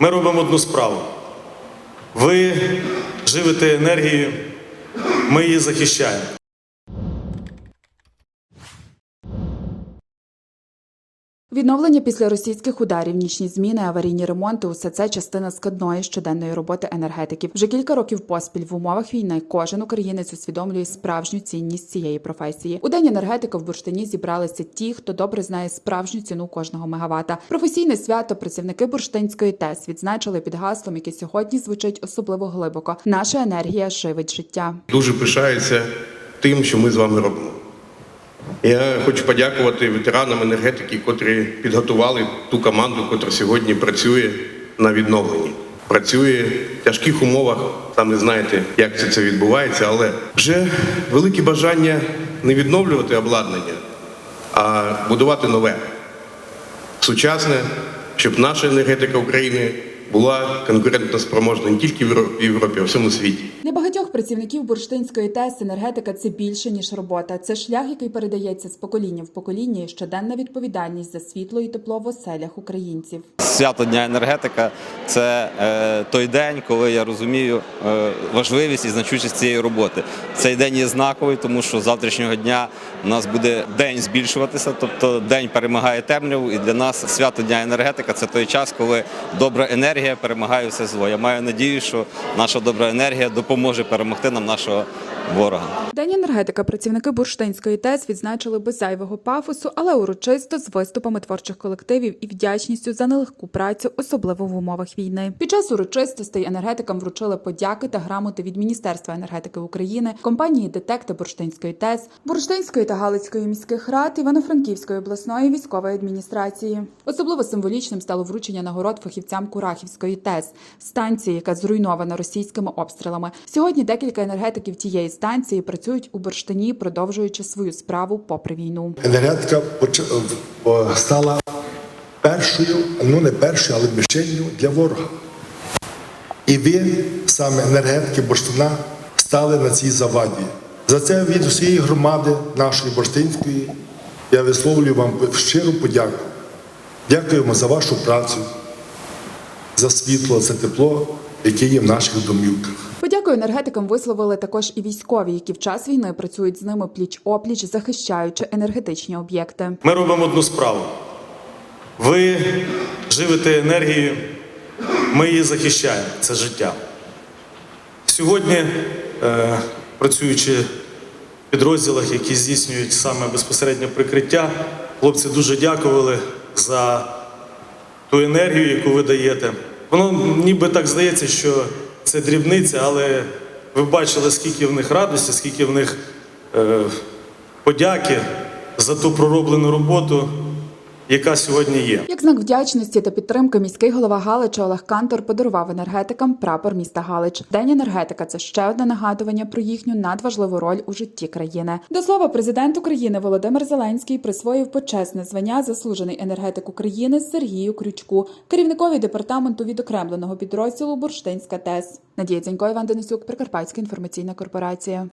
Ми робимо одну справу. Ви живете енергією, ми її захищаємо. Відновлення після російських ударів, нічні зміни, аварійні ремонти усе це частина складної щоденної роботи енергетиків. Вже кілька років поспіль в умовах війни кожен українець усвідомлює справжню цінність цієї професії. У день енергетика в бурштині зібралися ті, хто добре знає справжню ціну кожного мегавата. Професійне свято працівники бурштинської ТЕС відзначили під гаслом, яке сьогодні звучить особливо глибоко. Наша енергія живить життя. дуже пишаються тим, що ми з вами робимо. Я хочу подякувати ветеранам енергетики, котрі підготували ту команду, котра сьогодні працює на відновленні. Працює в тяжких умовах, там не знаєте, як це, це відбувається, але вже велике бажання не відновлювати обладнання, а будувати нове, сучасне, щоб наша енергетика України була конкурентоспроможна не тільки в в Європі, а в всьому світі. Для багатьох працівників бурштинської ТЕС енергетика це більше ніж робота. Це шлях, який передається з покоління в покоління, і щоденна відповідальність за світло і тепло в оселях українців. Свято Дня енергетика це е, той день, коли я розумію е, важливість і значущість цієї роботи. Цей день є знаковий, тому що з завтрашнього дня у нас буде день збільшуватися, тобто день перемагає темряву. І для нас свято Дня енергетика це той час, коли добра енергія перемагає все зло. Я маю надію, що наша добра енергія допоможе перемогти нам нашого ворога. День енергетика працівники бурштинської ТЕС відзначили без зайвого пафосу, але урочисто з виступами творчих колективів і вдячністю за нелегку працю, особливо в умовах війни. Під час урочистостей енергетикам вручили подяки та грамоти від Міністерства енергетики України, компанії Детекти Бурштинської ТЕС, Бурштинської та Галицької міських рад, Івано-Франківської обласної військової адміністрації. Особливо символічним стало вручення нагород фахівцям Курахівської ТЕС, станції, яка зруйнована російськими обстрілами. Сьогодні декілька енергетиків тієї станції працюють у бурштині, продовжуючи свою справу попри війну. енергетика стала першою, ну не першою, але мішенью для ворога. І ви, саме енергетики Бурштина, стали на цій заваді. За це від усієї громади нашої Бурштинської я висловлюю вам щиру подяку. Дякуємо за вашу працю, за світло, за тепло, яке є в наших домівках. Подякую енергетикам висловили також і військові, які в час війни працюють з ними пліч опліч, захищаючи енергетичні об'єкти. Ми робимо одну справу. Ви живете енергією, ми її захищаємо. Це життя. Сьогодні, е, працюючи в підрозділах, які здійснюють саме безпосередньо прикриття, хлопці дуже дякували за ту енергію, яку ви даєте. Воно ніби так здається, що це дрібниця, але ви бачили, скільки в них радості, скільки в них е, подяки за ту пророблену роботу, яка сьогодні є. Як знак вдячності та підтримки міський голова Галича Олег Кантор подарував енергетикам прапор міста Галич. День енергетика це ще одне нагадування про їхню надважливу роль у житті країни. До слова, президент України Володимир Зеленський присвоїв почесне звання заслужений енергетик України Сергію Крючку, керівникові департаменту відокремленого підрозділу Бурштинська ТЕС. Надія Дзянько, Іван Денисюк, Прикарпатська інформаційна корпорація.